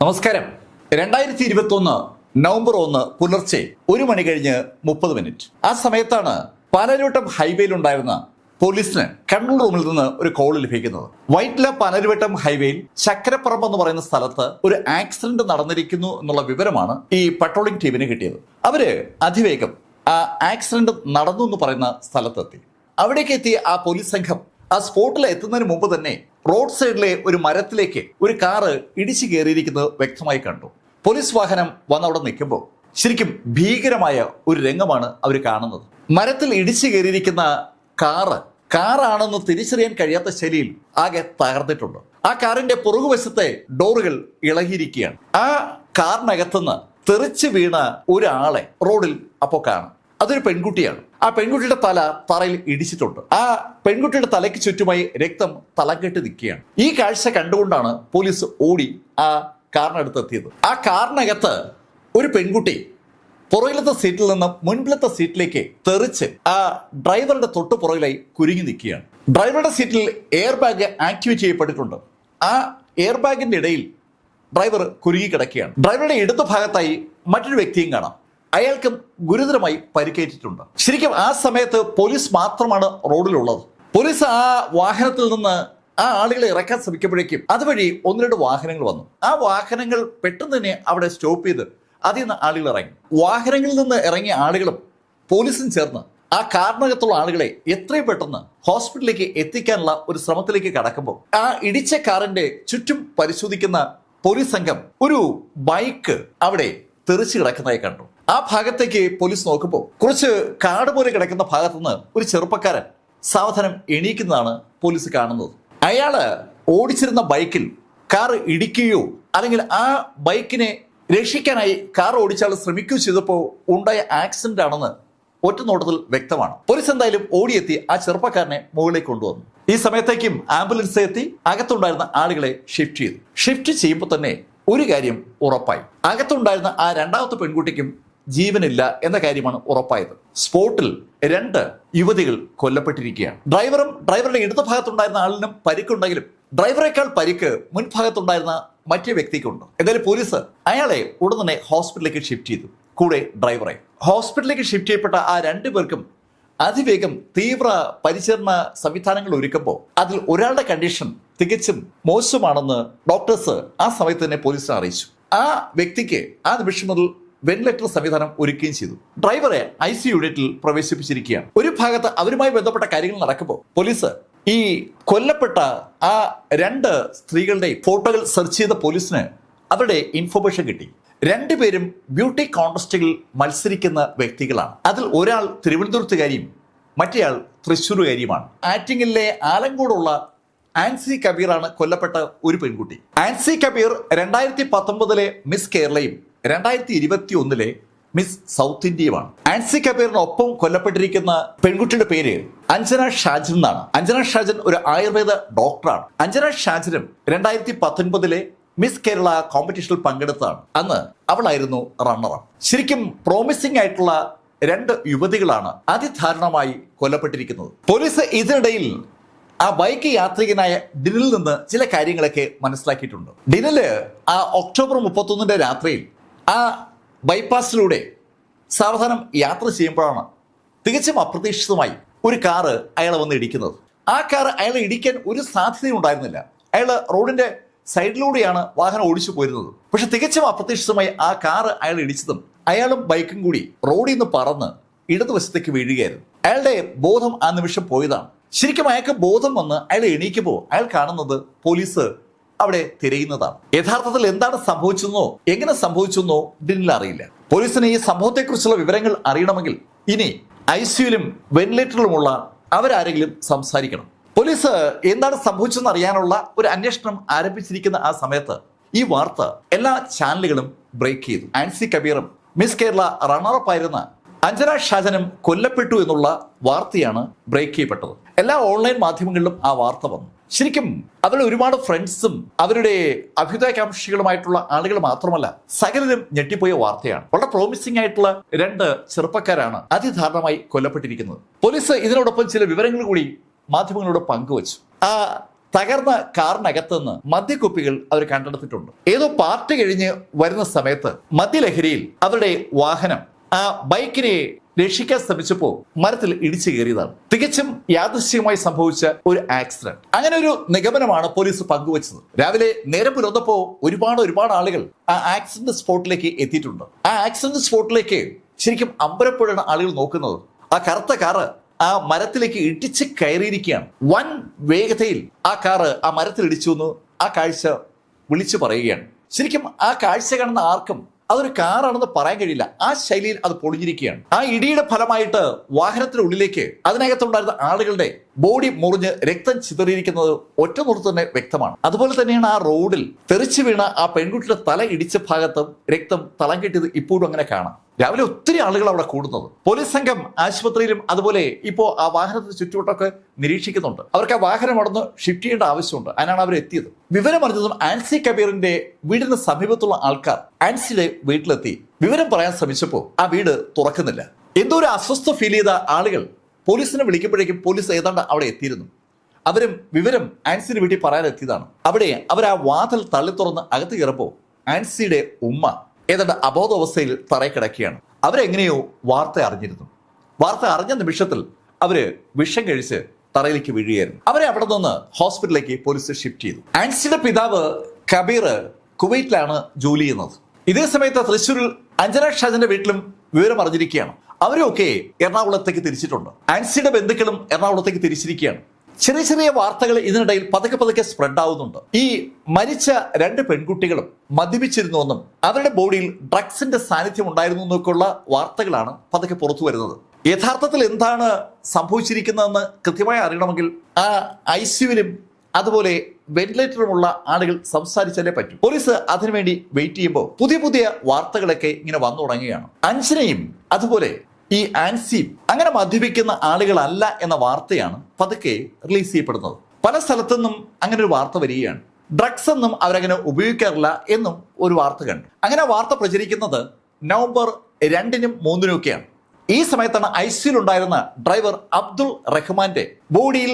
നമസ്കാരം. രണ്ടായിരത്തി ഇരുപത്തി ഒന്ന് നവംബർ ഒന്ന് പുലർച്ചെ ഒരു മണി കഴിഞ്ഞ് മുപ്പത് മിനിറ്റ്. ആ സമയത്താണ് പാലരുവട്ടം ഹൈവേയിൽ ഉണ്ടായിരുന്ന പോലീസിന് കൺട്രോൾ റൂമിൽ നിന്ന് ഒരു കോൾ ലഭിക്കുന്നത്. വൈറ്റില പനരുവട്ടം ഹൈവേയിൽ ചക്കരപ്പറമ്പ് എന്ന് പറയുന്ന സ്ഥലത്ത് ഒരു ആക്സിഡന്റ് നടന്നിരിക്കുന്നു എന്നുള്ള വിവരമാണ് ഈ പട്രോളിംഗ് ടീമിന് കിട്ടിയത്. അവർ അതിവേഗം ആ ആക്സിഡന്റ് നടന്നു എന്ന് പറയുന്ന സ്ഥലത്തെത്തി. അവിടേക്ക് എത്തിയ ആ പോലീസ് സംഘം ആ സ്പോട്ടിൽ എത്തുന്നതിന് മുമ്പ് തന്നെ റോഡ് സൈഡിലെ ഒരു മരത്തിലേക്ക് ഒരു കാറ് ഇടിച്ചു കയറിയിരിക്കുന്നത് വ്യക്തമായി കണ്ടു. പോലീസ് വാഹനം വന്നവിടെ നിൽക്കുമ്പോൾ ശരിക്കും ഭീകരമായ ഒരു രംഗമാണ് അവർ കാണുന്നത്. മരത്തിൽ ഇടിച്ചു കയറിയിരിക്കുന്ന കാറ് കാറാണെന്ന് തിരിച്ചറിയാൻ കഴിയാത്ത ശൈലിയിൽ ആകെ തകർന്നിട്ടുണ്ട്. ആ കാറിന്റെ പുറകുവശത്തെ ഡോറുകൾ ഇളകിയിരിക്കുകയാണ്. ആ കാറിനകത്തുനിന്ന് തെറിച്ച് വീണ ഒരാളെ റോഡിൽ അപ്പോൾ കാണാം. അതൊരു പെൺകുട്ടിയാണ്. ആ പെൺകുട്ടിയുടെ തല തറയിൽ ഇടിച്ചിട്ടുണ്ട്. ആ പെൺകുട്ടിയുടെ തലയ്ക്ക് ചുറ്റുമായി രക്തം തലകെട്ട് നിൽക്കുകയാണ്. ഈ കാഴ്ച കണ്ടുകൊണ്ടാണ് പോലീസ് ഓടി ആ കാറിനടുത്ത് എത്തിയത്. ആ കാറിനകത്ത് ഒരു പെൺകുട്ടി പുറകിലത്തെ സീറ്റിൽ നിന്ന് മുൻപിലത്തെ സീറ്റിലേക്ക് തെറിച്ച് ആ ഡ്രൈവറുടെ തൊട്ട് പുറകിലായി കുരുങ്ങി നിൽക്കുകയാണ്. ഡ്രൈവറുടെ സീറ്റിൽ എയർ ബാഗ് ആക്ടിവേറ്റ് ചെയ്യപ്പെട്ടിട്ടുണ്ട്. ആ എയർ ബാഗിന്റെ ഇടയിൽ ഡ്രൈവർ കുരുങ്ങി കിടക്കുകയാണ്. ഡ്രൈവറുടെ ഇടതു ഭാഗത്തായി മറ്റൊരു വ്യക്തിയും കാണാം. അയാൾക്കും ഗുരുതരമായി പരിക്കേറ്റിട്ടുണ്ട്. ശരിക്കും ആ സമയത്ത് പോലീസ് മാത്രമാണ് റോഡിലുള്ളത്. പോലീസ് ആ വാഹനത്തിൽ നിന്ന് ആ ആളുകളെ ഇറക്കാൻ ശ്രമിക്കുമ്പോഴേക്കും അതുവഴി ഒന്ന് രണ്ട് വാഹനങ്ങൾ വന്നു. ആ വാഹനങ്ങൾ പെട്ടെന്ന് തന്നെ അവിടെ സ്റ്റോപ്പ് ചെയ്ത് അതിൽ നിന്ന് ആളുകൾ ഇറങ്ങി. വാഹനങ്ങളിൽ നിന്ന് ഇറങ്ങിയ ആളുകളും പോലീസും ചേർന്ന് ആ കാറിനകത്തുള്ള ആളുകളെ എത്രയും പെട്ടെന്ന് ഹോസ്പിറ്റലിലേക്ക് എത്തിക്കാനുള്ള ഒരു ശ്രമത്തിലേക്ക് കടക്കുമ്പോൾ ആ ഇടിച്ച കാറിന്റെ ചുറ്റും പരിശോധിക്കുന്ന പോലീസ് സംഘം ഒരു ബൈക്ക് അവിടെ തെറിച്ചു കിടക്കുന്നതായി കണ്ടു. ആ ഭാഗത്തേക്ക് പോലീസ് നോക്കുമ്പോൾ കുറച്ച് കാട് പോലെ കിടക്കുന്ന ഭാഗത്തുനിന്ന് ഒരു ചെറുപ്പക്കാരൻ സാവധാനം എണീക്കുന്നതാണ് പോലീസ് കാണുന്നത്. അയാൾ ഓടിച്ചിരുന്ന ബൈക്കിൽ കാർ ഇടിക്കുകയോ അല്ലെങ്കിൽ ആ ബൈക്കിനെ രക്ഷിക്കാനായി കാർ ഓടിച്ചാൽ ശ്രമിക്കുകയോ ചെയ്തപ്പോൾ ഉണ്ടായ ആക്സിഡന്റ് ആണെന്ന് ഒറ്റ നോട്ടത്തിൽ വ്യക്തമാണ്. പോലീസ് എന്തായാലും ഓടിയെത്തി ആ ചെറുപ്പക്കാരനെ മുകളിലേക്ക് കൊണ്ടുവന്നു. ഈ സമയത്തേക്കും ആംബുലൻസ് എത്തി അകത്തുണ്ടായിരുന്ന ആളുകളെ ഷിഫ്റ്റ് ചെയ്തു. ഷിഫ്റ്റ് ചെയ്യുമ്പോൾ തന്നെ ഒരു കാര്യം ഉറപ്പായി. അകത്തുണ്ടായിരുന്ന ആ രണ്ടാമത്തെ പെൺകുട്ടിക്കും ജീവനില്ല എന്ന കാര്യമാണ് ഉറപ്പായത്. സ്പോട്ടിൽ രണ്ട് യുവതികൾ കൊല്ലപ്പെട്ടിരിക്കുകയാണ്. ഡ്രൈവറും ഡ്രൈവറുടെ ഇടതു ഭാഗത്തുണ്ടായിരുന്ന ആളിനും പരിക്കുണ്ടെങ്കിലും ഡ്രൈവറേക്കാൾ പരിക്ക് മുൻഭാഗത്തുണ്ടായിരുന്ന മറ്റേ വ്യക്തിക്കുണ്ട്. എന്തായാലും പോലീസ് അയാളെ ഉടൻ തന്നെ ഹോസ്പിറ്റലിലേക്ക് ഷിഫ്റ്റ് ചെയ്തു. കൂടെ ഡ്രൈവറെ. ഹോസ്പിറ്റലിലേക്ക് ഷിഫ്റ്റ് ചെയ്യപ്പെട്ട ആ രണ്ടു പേർക്കും അതിവേഗം തീവ്ര പരിചരണ സംവിധാനങ്ങൾ ഒരുക്കുമ്പോൾ അതിൽ ഒരാളുടെ കണ്ടീഷൻ തികച്ചും മോശമാണെന്ന് ഡോക്ടേഴ്സ് ആ സമയത്ത് തന്നെ പോലീസിനെ അറിയിച്ചു. ആ വ്യക്തിക്ക് ആ നിമിഷം മുതൽ വെന്റിലേറ്റർ സംവിധാനം ഒരുക്കുകയും ചെയ്തു. ഡ്രൈവറെ ഐ സി യൂണിറ്റിൽ പ്രവേശിപ്പിച്ചിരിക്കുകയാണ്. ഒരു ഭാഗത്ത് അവരുമായി ബന്ധപ്പെട്ട കാര്യങ്ങൾ നടക്കുമ്പോൾ പോലീസ് ഈ കൊല്ലപ്പെട്ട ആ രണ്ട് സ്ത്രീകളുടെ ഫോട്ടോകൾ സെർച്ച് ചെയ്ത പോലീസിന് അവരുടെ ഇൻഫർമേഷൻ കിട്ടി. രണ്ടുപേരും ബ്യൂട്ടി കോൺടെസ്റ്റുകളിൽ മത്സരിക്കുന്ന വ്യക്തികളാണ്. അതിൽ ഒരാൾ തിരുവനന്തപുരത്തുകാരിയും മറ്റേയാൾ തൃശ്ശൂരുകാരിയുമാണ്. ആറ്റിങ്ങലിലെ ആലങ്കോടുള്ള ആൻസി കബീറാണ് കൊല്ലപ്പെട്ട ഒരു പെൺകുട്ടി. ആൻസി കബീർ രണ്ടായിരത്തി പത്തൊമ്പതിലെ മിസ് കേരളയും രണ്ടായിരത്തി ഇരുപത്തി ഒന്നിലെ മിസ് സൗത്ത് ഇന്ത്യയുമാണ്. ആൻസി കബീറിനൊപ്പം കൊല്ലപ്പെട്ടിരിക്കുന്ന പെൺകുട്ടിയുടെ പേര് അഞ്ജന ഷാജൻ എന്നാണ്. അഞ്ജന ഷാജൻ ഒരു ആയുർവേദ ഡോക്ടറാണ്. അഞ്ജന ഷാജനും രണ്ടായിരത്തി പത്തൊൻപതിലെ മിസ് കേരള കോമ്പറ്റീഷനിൽ പങ്കെടുത്താണ് അന്ന് അവളായിരുന്നു റണ്ണറപ്പ് ശരിക്കും പ്രോമിസിംഗ് ആയിട്ടുള്ള രണ്ട് യുവതികളാണ് അതിദാരുണമായി കൊല്ലപ്പെട്ടിരിക്കുന്നത്. പോലീസ് ഇതിനിടയിൽ ആ ബൈക്ക് യാത്രികനായ ഡിനിൽ നിന്ന് ചില കാര്യങ്ങളൊക്കെ മനസ്സിലാക്കിയിട്ടുണ്ട്. ഡിനിൽ ആ ഒക്ടോബർ മുപ്പത്തൊന്നിന്റെ രാത്രിയിൽ ആ ബൈപ്പാസിലൂടെ സാവധാനം യാത്ര ചെയ്യുമ്പോഴാണ് തികച്ചും അപ്രതീക്ഷിതമായി ഒരു കാറ് അയാളെ വന്ന് ഇടിക്കുന്നത്. ആ കാർ അയാളെ ഇടിക്കാൻ ഒരു സാധ്യതയും ഉണ്ടായിരുന്നില്ല. അയാൾ റോഡിന്റെ സൈഡിലൂടെയാണ് വാഹനം ഓടിച്ചു പോയിരുന്നത്. പക്ഷെ തികച്ചും അപ്രതീക്ഷിതമായി ആ കാറ് അയാൾ ഇടിച്ചതും അയാളും ബൈക്കും കൂടി റോഡിൽ നിന്ന് പറന്ന് ഇടതുവശത്തേക്ക് വീഴുകയായിരുന്നു. അയാളുടെ ബോധം ആ നിമിഷം പോയതാണ്. ശരിക്കും അയാൾക്ക് ബോധം വന്ന് അയാൾ എണീക്കുമ്പോൾ അയാൾ കാണുന്നത് പോലീസ് അവിടെ തിരയുന്നതാണ്. യഥാർത്ഥത്തിൽ എന്താണ് സംഭവിച്ചെന്നോ എങ്ങനെ സംഭവിച്ചെന്നോ ഡിനിൽ അറിയില്ല. പോലീസിന് ഈ സംഭവത്തെക്കുറിച്ചുള്ള വിവരങ്ങൾ അറിയണമെങ്കിൽ ഇനി ഐ സിയുലും വെന്റിലേറ്ററിലുമുള്ള അവരാരെങ്കിലും സംസാരിക്കണം. പോലീസ് എന്താണ് സംഭവിച്ചതെന്ന് അറിയാനുള്ള ഒരു അന്വേഷണം ആരംഭിച്ചിരിക്കുന്ന ആ സമയത്ത് ഈ വാർത്ത എല്ലാ ചാനലുകളും ബ്രേക്ക് ചെയ്തു. ആൻസി കബീറും മിസ് കേരള റണ്ണറപ്പ് ആയിരുന്ന അഞ്ജന ഷാജനും കൊല്ലപ്പെട്ടു എന്നുള്ള വാർത്തയാണ് ബ്രേക്ക് ചെയ്യപ്പെട്ടത്. എല്ലാ ഓൺലൈൻ മാധ്യമങ്ങളിലും ആ വാർത്ത വന്നു. ശരിക്കും അവരുടെ ഒരുപാട് ഫ്രണ്ട്സും അവരുടെ അഭ്യുദയകാംക്ഷികളുമായിട്ടുള്ള ആളുകൾ മാത്രമല്ല സകലരും ഞെട്ടിപ്പോയ വാർത്തയാണ്. വളരെ പ്രോമിസിംഗ് ആയിട്ടുള്ള രണ്ട് ചെറുപ്പക്കാരാണ് അതിദാരുണമായി കൊല്ലപ്പെട്ടിരിക്കുന്നത്. പോലീസ് ഇതിനോടൊപ്പം ചില വിവരങ്ങൾ കൂടി മാധ്യമങ്ങളോട് പങ്കുവച്ചു. ആ തകർന്ന കാറിനകത്ത് നിന്ന് മദ്യക്കുപ്പികൾ അവർ കണ്ടെടുത്തിട്ടുണ്ട്. ഏതോ പാർട്ടി കഴിഞ്ഞ് വരുന്ന സമയത്ത് മദ്യലഹരിയിൽ അവരുടെ വാഹനം ആ ബൈക്കിനെ രക്ഷിക്കാൻ ശ്രമിച്ചപ്പോൾ മരത്തിൽ ഇടിച്ചു കയറിയതാണ്. തികച്ചും യാദൃശ്യമായി സംഭവിച്ച ഒരു ആക്സിഡന്റ് അങ്ങനെ ഒരു നിഗമനമാണ് പോലീസ് പങ്കുവച്ചത്. രാവിലെ നേരം പുലർന്നപ്പോ ഒരുപാട് ഒരുപാട് ആളുകൾ ആ ആക്സിഡന്റ് സ്പോട്ടിലേക്ക് എത്തിയിട്ടുണ്ട്. ആ ആക്സിഡന്റ് സ്പോട്ടിലേക്ക് ശരിക്കും അമ്പരപ്പുഴയാണ് ആളുകൾ നോക്കുന്നത്. ആ കറുത്ത കാറ് ആ മരത്തിലേക്ക് ഇടിച്ച് കയറിയിരിക്കുകയാണ്. വൻ വേഗതയിൽ ആ കാറ് ആ മരത്തിൽ ഇടിച്ചു എന്ന് ആ കാഴ്ച വിളിച്ചു പറയുകയാണ്. ശരിക്കും ആ കാഴ്ച കാണുന്ന ആർക്കും അതൊരു കാറാണെന്ന് പറയാൻ കഴിയില്ല. ആ ശൈലിയിൽ അത് പൊളിഞ്ഞിരിക്കുകയാണ്. ആ ഇടിയുടെ ഫലമായിട്ട് വാഹനത്തിനുള്ളിലേക്ക് അതിനകത്തുണ്ടായിരുന്ന ആളുകളുടെ ബോഡി മുറിഞ്ഞ് രക്തം ചിതറിയിരിക്കുന്നത് ഒറ്റ നോട്ടത്തിൽ തന്നെ വ്യക്തമാണ്. അതുപോലെ തന്നെയാണ് ആ റോഡിൽ തെറിച്ചു വീണ ആ പെൺകുട്ടിയുടെ തല ഇടിച്ച ഭാഗത്തും രക്തം തളം കെട്ടിയത് ഇപ്പോഴും അങ്ങനെ കാണാം. രാവിലെ ഒത്തിരി ആളുകൾ അവിടെ കൂടുന്നത്. പോലീസ് സംഘം ആശുപത്രിയിലും അതുപോലെ ഇപ്പോൾ ആ വാഹനത്തിന് ചുറ്റുവട്ടമൊക്കെ നിരീക്ഷിക്കുന്നുണ്ട്. അവർക്ക് ആ വാഹനം അവിടുന്ന് ഷിഫ്റ്റ് ചെയ്യേണ്ട ആവശ്യമുണ്ട്. അതിനാണ് അവർ എത്തിയത്. വിവരം അറിഞ്ഞതും ആൻസി കബീറിന്റെ വീടിന് സമീപത്തുള്ള ആൾക്കാർ ആൻസിയുടെ വീട്ടിലെത്തി. വിവരം പറയാൻ ശ്രമിച്ചപ്പോൾ ആ വീട് തുറക്കുന്നില്ല. എന്തോ ഒരു അസ്വസ്ഥ ഫീൽ ചെയ്ത ആളുകൾ പോലീസിനെ വിളിക്കുമ്പോഴേക്കും പോലീസ് ഏതാണ്ട് അവിടെ എത്തിയിരുന്നു. അവരും വിവരം ആൻസിന് വീട്ടിൽ പറയാനെത്തിയതാണ് അവിടെ അവർ ആ വാതിൽ തള്ളി തുറന്ന് അകത്ത് കയറപ്പോൾ ആൻസിയുടെ ഉമ്മ ഏതാണ്ട് അബോധാവസ്ഥയിൽ തറയിൽ കിടക്കുകയാണ് അവരെങ്ങനെയോ വാർത്ത അറിഞ്ഞിരുന്നു. വാർത്ത അറിഞ്ഞ നിമിഷത്തിൽ അവർ വിഷം കഴിച്ച് തറയിലേക്ക് വീഴുകയായിരുന്നു. അവരെ അവിടെ നിന്ന് ഹോസ്പിറ്റലിലേക്ക് പോലീസ് ഷിഫ്റ്റ് ചെയ്തു. ആൻസിയുടെ പിതാവ് കബീർ കുവൈറ്റിലാണ് ജോലി ചെയ്യുന്നത്. ഇതേ സമയത്ത് തൃശ്ശൂരിൽ അഞ്ജന ഷാജന്റെ വീട്ടിലും വിവരം അറിഞ്ഞിരിക്കുകയാണ്. അവരൊക്കെ എറണാകുളത്തേക്ക് തിരിച്ചിട്ടുണ്ട്. ആൻസിയുടെ ബന്ധുക്കളും എറണാകുളത്തേക്ക് തിരിച്ചിരിക്കുകയാണ്. ചെറിയ ചെറിയ വാർത്തകൾ ഇതിനിടയിൽ പതുക്കെ പതുക്കെ സ്പ്രെഡ് ആവുന്നുണ്ട്. ഈ മരിച്ച രണ്ട് പെൺകുട്ടികളും മദ്യപിച്ചിരുന്നുവെന്നും അവരുടെ ബോഡിയിൽ ഡ്രഗ്സിന്റെ സാന്നിധ്യം ഉണ്ടായിരുന്നു എന്നൊക്കെയുള്ള വാർത്തകളാണ് പതുക്കെ പുറത്തു വരുന്നത്. യഥാർത്ഥത്തിൽ എന്താണ് സംഭവിച്ചിരിക്കുന്നതെന്ന് കൃത്യമായി അറിയണമെങ്കിൽ ആ ഐ സിയുവിലും അതുപോലെ വെന്റിലേറ്ററുമുള്ള ആളുകൾ സംസാരിച്ചാലേ പറ്റും. പോലീസ് അതിനുവേണ്ടി വെയിറ്റ് ചെയ്യുമ്പോൾ പുതിയ പുതിയ വാർത്തകളൊക്കെ ഇങ്ങനെ വന്നു തുടങ്ങുകയാണ്. അഞ്ജനയും അതുപോലെ ഈ ആൻസി അങ്ങനെ മദ്യപിക്കുന്ന ആളുകളല്ല എന്ന വാർത്തയാണ് പതുക്കെ റിലീസ് ചെയ്യപ്പെടുന്നത്. പല സ്ഥലത്തുനിന്നും അങ്ങനെ ഒരു വാർത്ത വരികയാണ്. ഡ്രഗ്സ് ഒന്നും അവരങ്ങനെ ഉപയോഗിക്കാറില്ല എന്നും ഒരു വാർത്ത കണ്ടു. അങ്ങനെ വാർത്ത പ്രചരിക്കുന്നത് നവംബർ രണ്ടിനും മൂന്നിനും ഒക്കെയാണ്. ഈ സമയത്താണ് ഐ ഉണ്ടായിരുന്ന ഡ്രൈവർ അബ്ദുൾ റഹ്മാന്റെ ബോഡിയിൽ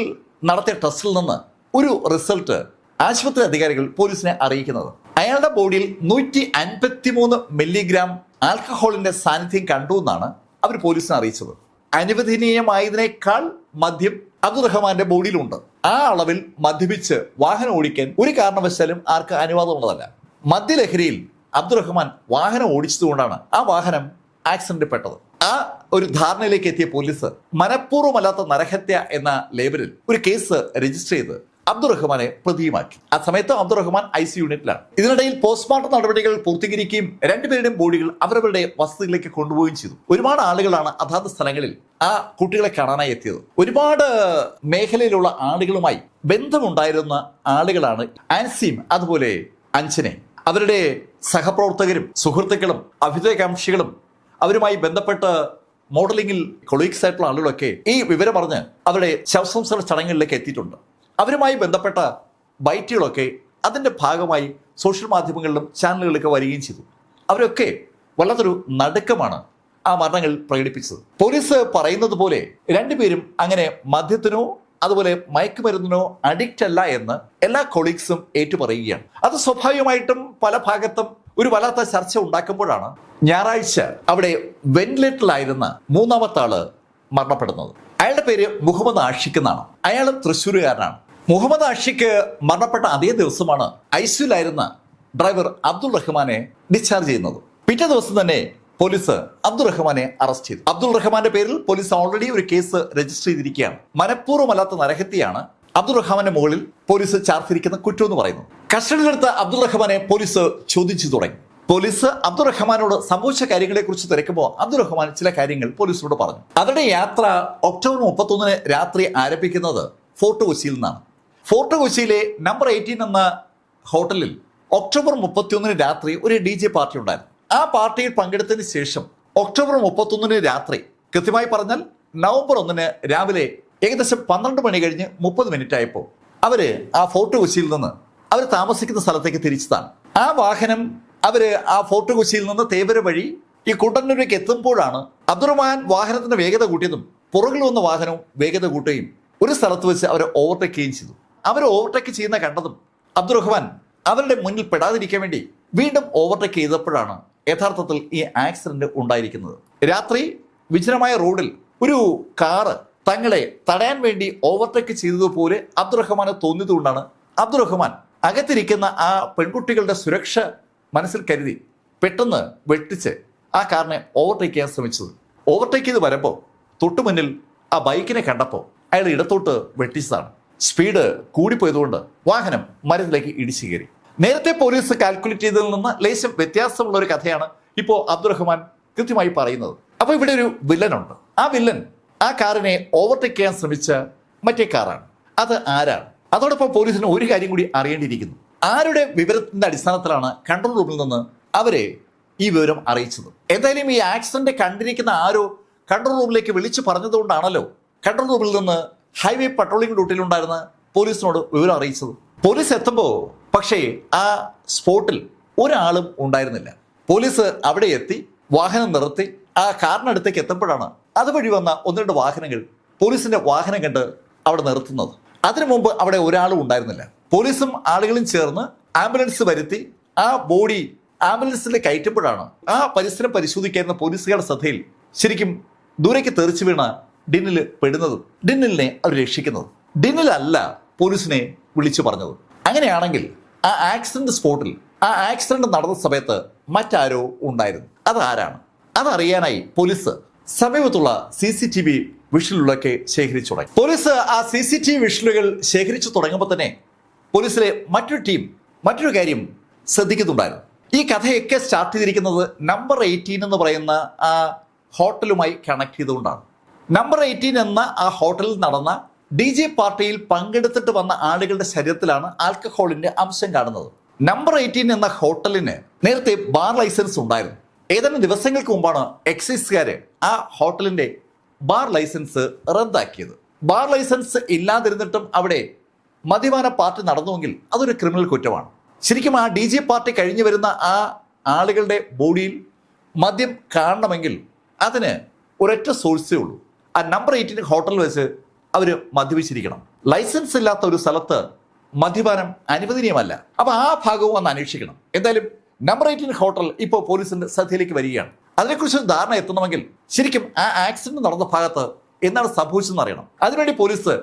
നടത്തിയ ടെസ്റ്റിൽ നിന്ന് ഒരു റിസൾട്ട് ആശുപത്രി അധികാരികൾ പോലീസിനെ അറിയിക്കുന്നത്. അയാളുടെ ബോഡിയിൽ നൂറ്റി അൻപത്തി മൂന്ന് മില്ലിഗ്രാം ആൽക്കഹോളിന്റെ സാന്നിധ്യം കണ്ടു എന്നാണ് അവർ പോലീസിനെ അറിയിച്ചത്. അനുവദനീയമായതിനേക്കാൾ മദ്യം അബ്ദുൾ റഹ്മാന്റെ ബോഡിയിലുണ്ട്. ആ അളവിൽ മദ്യപിച്ച് വാഹനം ഓടിക്കാൻ ഒരു കാരണവശാലും ആർക്ക് അനുവാദമുള്ളതല്ല. മദ്യലഹരിയിൽ അബ്ദുറഹ്മാൻ വാഹനം ഓടിച്ചതുകൊണ്ടാണ് ആ വാഹനം ആക്സിഡന്റ് പെട്ടത് ആ ഒരു ധാരണയിലേക്ക് എത്തിയ പോലീസ് മനഃപൂർവമല്ലാത്ത നരഹത്യ എന്ന ലേബലിൽ ഒരു കേസ് രജിസ്റ്റർ ചെയ്ത് അബ്ദുൾ റഹ്മാനെ പ്രതിയുമാക്കി. ആ സമയത്ത് അബ്ദുറഹ്മാൻ ഐ സി യൂണിറ്റിലാണ്. ഇതിനിടയിൽ പോസ്റ്റ്മോർട്ടം നടപടികൾ പൂർത്തീകരിക്കുകയും രണ്ടുപേരുടെയും ബോഡികൾ അവരവരുടെ വസതികളിലേക്ക് കൊണ്ടുപോവുകയും ചെയ്തു. ഒരുപാട് ആളുകളാണ് അതാത് സ്ഥലങ്ങളിൽ ആ കുട്ടികളെ കാണാനായി എത്തിയത്. ഒരുപാട് മേഖലയിലുള്ള ആളുകളുമായി ബന്ധമുണ്ടായിരുന്ന ആളുകളാണ് ആൻസിയും അതുപോലെ അഞ്ചനെ അവരുടെ സഹപ്രവർത്തകരും സുഹൃത്തുക്കളും അഭ്യുദയകാംക്ഷികളും അവരുമായി ബന്ധപ്പെട്ട് മോഡലിംഗിൽ കൊളീഗ്സ് ആയിട്ടുള്ള ആളുകളൊക്കെ ഈ വിവരം പറഞ്ഞ് അവരുടെ ശവസംസ്കാര ചടങ്ങുകളിലേക്ക് എത്തിയിട്ടുണ്ട്. അവരുമായി ബന്ധപ്പെട്ട ബൈറ്റുകളൊക്കെ അതിന്റെ ഭാഗമായി സോഷ്യൽ മാധ്യമങ്ങളിലും ചാനലുകളിലൊക്കെ വരികയും ചെയ്തു. അവരൊക്കെ വല്ലാത്തൊരു നടുക്കമാണ് ആ മരണങ്ങൾ പ്രകടിപ്പിച്ചത്. പോലീസ് പറയുന്നത് പോലെ രണ്ടുപേരും അങ്ങനെ മദ്യത്തിനോ അതുപോലെ മയക്കുമരുന്നിനോ അഡിക്റ്റ് അല്ല എന്ന് എല്ലാ കൊളീഗ്സും ഏറ്റുപറയുകയാണ്. അത് സ്വാഭാവികമായിട്ടും പല ഭാഗത്തും ഒരു വല്ലാത്ത ചർച്ച ഉണ്ടാക്കുമ്പോഴാണ് ഞായറാഴ്ച അവിടെ വെന്റിലേറ്ററിലായിരുന്ന മൂന്നാമത്തെ ആൾ മരണപ്പെടുന്നത്. അയാളുടെ പേര് മുഹമ്മദ് ആഷിഖ് എന്നാണ്. അയാളും തൃശ്ശൂരുകാരനാണ്. മുഹമ്മദ് ആഷിക്ക് മരണപ്പെട്ട അതേ ദിവസമാണ് ഐസിയുലായിരുന്ന ഡ്രൈവർ അബ്ദുൾ റഹ്മാനെ ഡിസ്ചാർജ് ചെയ്യുന്നത്. പിറ്റേ ദിവസം തന്നെ പോലീസ് അബ്ദുൾ റഹ്മാനെ അറസ്റ്റ് ചെയ്തു. അബ്ദുൾ റഹ്മാന്റെ പേരിൽ പോലീസ് ഓൾറെഡി ഒരു കേസ് രജിസ്റ്റർ ചെയ്തിരിക്കുകയാണ്. മനഃപൂർവമല്ലാത്ത നരഹത്യയാണ് അബ്ദുൾ റഹ്മാന്റെ മുകളിൽ പോലീസ് ചാർത്തിരിക്കുന്ന കുറ്റം എന്ന് പറയുന്നു കസ്റ്റഡിയിലെടുത്ത അബ്ദുൾ റഹ്മാനെ പോലീസ് ചോദിച്ചു തുടങ്ങി. പോലീസ് അബ്ദുൾ റഹ്മാനോട് സംഭവിച്ച കാര്യങ്ങളെ കുറിച്ച് തിരക്കുമ്പോൾ അബ്ദുൾ റഹ്മാൻ ചില കാര്യങ്ങൾ പോലീസിനോട് പറഞ്ഞു. അവരുടെ യാത്ര ഒക്ടോബർ മുപ്പത്തൊന്നിന് രാത്രി ആരംഭിക്കുന്നത് ഫോർട്ട് കൊച്ചിയിൽ നിന്നാണ്. ഫോർട്ട് കൊച്ചിയിലെ നമ്പർ എയ്റ്റീൻ എന്ന ഹോട്ടലിൽ ഒക്ടോബർ മുപ്പത്തിയൊന്നിന് രാത്രി ഒരു ഡി ജെ പാർട്ടി ഉണ്ടായിരുന്നു. ആ പാർട്ടിയിൽ പങ്കെടുത്തതിന് ശേഷം ഒക്ടോബർ മുപ്പത്തൊന്നിന് രാത്രി കൃത്യമായി പറഞ്ഞാൽ നവംബർ ഒന്നിന് രാവിലെ ഏകദേശം പന്ത്രണ്ട് മണി കഴിഞ്ഞ് മുപ്പത് മിനിറ്റ് ആയപ്പോൾ അവർ ആ ഫോർട്ട് കൊച്ചിയിൽ നിന്ന് അവർ താമസിക്കുന്ന സ്ഥലത്തേക്ക് തിരിച്ചതാണ്. ആ വാഹനം അവർ ആ ഫോർട്ട് കൊച്ചിയിൽ നിന്ന് തേവര വഴി ഈ കുട്ടന്നൂരേക്ക് എത്തുമ്പോഴാണ് അബ്ദുറഹ്മാൻ വാഹനത്തിന്റെ വേഗത കൂട്ടിയതും പുറകിൽ വന്ന വാഹനവും വേഗത കൂട്ടുകയും ഒരു സ്ഥലത്ത് വെച്ച് അവരെ ഓവർടേക്ക് ചെയ്തു. അവർ ഓവർടേക്ക് ചെയ്യുന്ന കണ്ടതും അബ്ദുറഹ്മാൻ അവരുടെ മുന്നിൽ പെടാതിരിക്കാൻ വേണ്ടി വീണ്ടും ഓവർടേക്ക് ചെയ്തപ്പോഴാണ് യഥാർത്ഥത്തിൽ ഈ ആക്സിഡന്റ് ഉണ്ടായിരിക്കുന്നത്. രാത്രി വിജനമായ റോഡിൽ ഒരു കാറ് തങ്ങളെ തടയാൻ വേണ്ടി ഓവർടേക്ക് ചെയ്തതുപോലെ അബ്ദുറഹ്മാന് തോന്നിയതുകൊണ്ടാണ് അബ്ദുറഹ്മാൻ അകത്തിരിക്കുന്ന ആ പെൺകുട്ടികളുടെ സുരക്ഷ മനസ്സിൽ കരുതി പെട്ടെന്ന് വെട്ടിച്ച് ആ കാറിനെ ഓവർടേക്ക് ചെയ്യാൻ ശ്രമിച്ചത്. ഓവർടേക്ക് ചെയ്ത് വരുമ്പോൾ തൊട്ടുമുന്നിൽ ആ ബൈക്കിനെ കണ്ടപ്പോൾ അയാൾ ഇടത്തോട്ട് വെട്ടിച്ചതാണ്. സ്പീഡ് കൂടിപ്പോയതുകൊണ്ട് വാഹനം മരത്തിലേക്ക് ഇടിച്ചു കയറി. നേരത്തെ പോലീസ് കാൽക്കുലേറ്റ് ചെയ്തതിൽ നിന്ന് ലേശം വ്യത്യാസമുള്ള ഒരു കഥയാണ് ഇപ്പോൾ അബ്ദുറഹ്മാൻ കൃത്യമായി പറയുന്നത്. അപ്പോൾ ഇവിടെ ഒരു വില്ലനുണ്ട്. ആ വില്ലൻ ആ കാറിനെ ഓവർടേക്ക് ചെയ്യാൻ ശ്രമിച്ച മറ്റേ കാറാണ്. അത് ആരാണ്? അതോടൊപ്പം പോലീസിന് ഒരു കാര്യം കൂടി അറിയേണ്ടിയിരിക്കുന്നു. ആരുടെ വിവരത്തിന്റെ അടിസ്ഥാനത്തിലാണ് കൺട്രോൾ റൂമിൽ നിന്ന് അവരെ ഈ വിവരം അറിയിച്ചത്? എന്തായാലും ഈ ആക്സിഡന്റ് കണ്ടിരിക്കുന്ന ആരോ കൺട്രോൾ റൂമിലേക്ക് വിളിച്ചു പറഞ്ഞതുകൊണ്ടാണല്ലോ കൺട്രോൾ റൂമിൽ നിന്ന് ഹൈവേ പട്രോളിംഗ് ഡ്യൂട്ടിയിലുണ്ടായിരുന്ന പോലീസിനോട് വിവരം അറിയിച്ചത്. പോലീസ് എത്തുമ്പോൾ പക്ഷേ ആ സ്പോട്ടിൽ ഒരാളും ഉണ്ടായിരുന്നില്ല. പോലീസ് അവിടെ എത്തി വാഹനം നിർത്തി ആ കാറിനടുത്തേക്ക് എത്തുമ്പോഴാണ് അതുവഴി വന്ന ഒന്ന് രണ്ട് വാഹനങ്ങൾ പോലീസിന്റെ വാഹനം കണ്ട് അവിടെ നിർത്തുന്നത്. അതിനു മുമ്പ് അവിടെ ഒരാളും ഉണ്ടായിരുന്നില്ല. പോലീസും ആളുകളും ചേർന്ന് ആംബുലൻസ് വരുത്തി ആ ബോഡി ആംബുലൻസിൽ കയറ്റുമ്പോഴാണ് ആ പരിസരം പരിശോധിക്കായിരുന്ന പോലീസുകാരുടെ ശ്രദ്ധയിൽ ശരിക്കും ദൂരേക്ക് തെറിച്ചു വീണ ഡിന്നിൽ പെടുന്നതും ഡിന്നിലിനെ അവർ രക്ഷിക്കുന്നതും. ഡിന്നിലല്ല പോലീസിനെ വിളിച്ചു പറഞ്ഞത്. അങ്ങനെയാണെങ്കിൽ ആ ആക്സിഡന്റ് സ്പോട്ടിൽ ആ ആക്സിഡന്റ് നടന്ന സമയത്ത് മറ്റാരോ ഉണ്ടായിരുന്നു. അതാരാണ്? അതറിയാനായി പോലീസ് സമീപത്തുള്ള സി സി ടി വി വിഷലുകളൊക്കെ ശേഖരിച്ചു തുടങ്ങി. പോലീസ് ആ സി സി ടി വി വിഷലുകൾ ശേഖരിച്ചു തുടങ്ങുമ്പോൾ തന്നെ പോലീസിലെ മറ്റൊരു ടീം മറ്റൊരു കാര്യം ശ്രദ്ധിക്കുന്നുണ്ടായിരുന്നു. ഈ കഥയൊക്കെ സ്റ്റാർട്ട് ചെയ്തിരിക്കുന്നത് നമ്പർ എയ്റ്റീൻ എന്ന് പറയുന്ന ആ ഹോട്ടലുമായി കണക്ട് ചെയ്തുകൊണ്ടാണ്. നമ്പർ എയ്റ്റീൻ എന്ന ആ ഹോട്ടലിൽ നടന്ന ഡി ജെ പാർട്ടിയിൽ പങ്കെടുത്തിട്ട് വന്ന ആളുകളുടെ ശരീരത്തിലാണ് ആൽക്കഹോളിന്റെ അംശം കാണുന്നത്. നമ്പർ എയ്റ്റീൻ എന്ന ഹോട്ടലിന് നേരത്തെ ബാർ ലൈസൻസ് ഉണ്ടായിരുന്നു. ഏതാനും ദിവസങ്ങൾക്ക് മുമ്പാണ് എക്സൈസുകാര് ആ ഹോട്ടലിന്റെ ബാർ ലൈസൻസ് റദ്ദാക്കിയത്. ബാർ ലൈസൻസ് ഇല്ലാതിരുന്നിട്ടും അവിടെ മദ്യപാന പാർട്ടി നടന്നുവെങ്കിൽ അതൊരു ക്രിമിനൽ കുറ്റമാണ്. ശരിക്കും ആ ഡി ജെ പാർട്ടി കഴിഞ്ഞു വരുന്ന ആ ആളുകളുടെ ബോഡിയിൽ മദ്യം കാണണമെങ്കിൽ അതിന് ഒരൊറ്റ സോഴ്സേ ഉള്ളൂ. ആ നമ്പർ എയ്റ്റീൻ ഹോട്ടൽ വെച്ച് അവർ മദ്യപിച്ചിരിക്കണം. ലൈസൻസ് ഇല്ലാത്ത ഒരു സ്ഥലത്ത് മദ്യപാനം അനുവദനീയമല്ല. അപ്പോൾ ആ ഭാഗവും ഒന്ന് അന്വേഷിക്കണം. എന്തായാലും നമ്പർ എയ്റ്റീൻ ഹോട്ടൽ ഇപ്പോൾ പോലീസിന്റെ ശ്രദ്ധയിലേക്ക് വരികയാണ്. അതിനെക്കുറിച്ച് ധാരണ എത്തണമെങ്കിൽ ശരിക്കും ആ ആക്സിഡന്റ് നടന്ന ഭാഗത്ത് എന്താണ് സംഭവിച്ചതെന്ന് അറിയണം. അതിനുവേണ്ടി പോലീസ്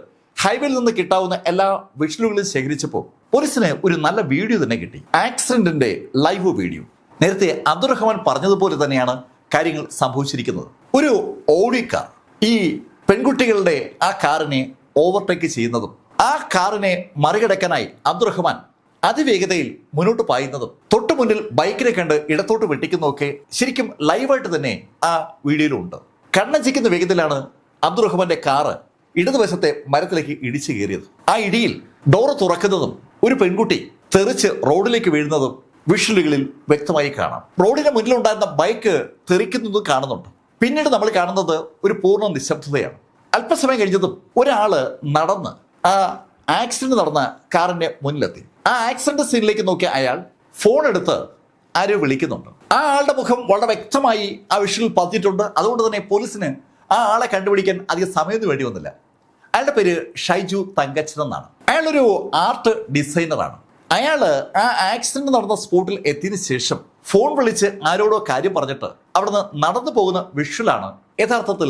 ഹൈവേയിൽ നിന്ന് കിട്ടാവുന്ന എല്ലാ വിഷലുകളും ശേഖരിച്ചപ്പോൾ പോലീസിന് ഒരു നല്ല വീഡിയോ തന്നെ കിട്ടി. ആക്സിഡന്റിന്റെ ലൈവ് വീഡിയോ നേരത്തെ അബ്ദുറഹ്മാൻ പറഞ്ഞതുപോലെ തന്നെയാണ് കാര്യങ്ങൾ സംഭവിച്ചിരിക്കുന്നത്. ഒരു ഓഡി കാർ ഈ പെൺകുട്ടികളുടെ ആ കാറിനെ ഓവർടേക്ക് ചെയ്യുന്നതും ആ കാറിനെ മറികടക്കാനായി അബ്ദുറഹ്മാൻ അതിവേഗതയിൽ മുന്നോട്ട് പായുന്നതും തൊട്ടു മുന്നിൽ ബൈക്കിനെ കണ്ട് ഇടത്തോട്ട് വെട്ടിക്കുന്നതൊക്കെ ശരിക്കും ലൈവായിട്ട് തന്നെ ആ വീഡിയോയിലുണ്ട്. കണ്ണഞ്ചിക്കുന്ന വേഗത്തിലാണ് അബ്ദുറഹ്മാന്റെ കാറ് ഇടതുവശത്തെ മരത്തിലേക്ക് ഇടിച്ചു കയറിയത്. ആ ഇടിയിൽ ഡോർ തുറക്കുന്നതും ഒരു പെൺകുട്ടി തെറിച്ച് റോഡിലേക്ക് വീഴുന്നതും വിഷലുകളിൽ വ്യക്തമായി കാണാം. റോഡിന് മുന്നിലുണ്ടായിരുന്ന ബൈക്ക് തെറിക്കുന്നതും കാണുന്നുണ്ട്. പിന്നീട് നമ്മൾ കാണുന്നത് ഒരു പൂർണ നിശബ്ദതയാണ്. അല്പസമയം കഴിഞ്ഞതും ഒരാൾ നടന്ന് ആ ആക്സിഡന്റ് നടന്ന കാറിന്റെ മുന്നിലെത്തി. ആ ആക്സിഡന്റ് സീനിലേക്ക് നോക്കിയ അയാൾ ഫോൺ എടുത്ത് ആരോ വിളിക്കുന്നുണ്ട്. ആ ആളുടെ മുഖം വളരെ വ്യക്തമായി ആ വിഷയിൽ പതിഞ്ഞിട്ടുണ്ട് അതുകൊണ്ട് തന്നെ പോലീസിന് ആ ആളെ കണ്ടുപിടിക്കാൻ അധികം സമയമൊന്നും വേണ്ടി വന്നില്ല. അയാളുടെ പേര് ഷൈജു തങ്കച്ചൻ എന്നാണ്. അയാളൊരു ആർട്ട് ഡിസൈനറാണ് അയാൾ ആ ആക്സിഡന്റ് നടന്ന സ്പോട്ടിൽ എത്തിയതിനു ശേഷം ഫോൺ വിളിച്ച് ആരോടോ കാര്യം പറഞ്ഞിട്ട് അവിടുന്ന് നടന്നു പോകുന്ന വിഷ്വലാണ് യഥാർത്ഥത്തിൽ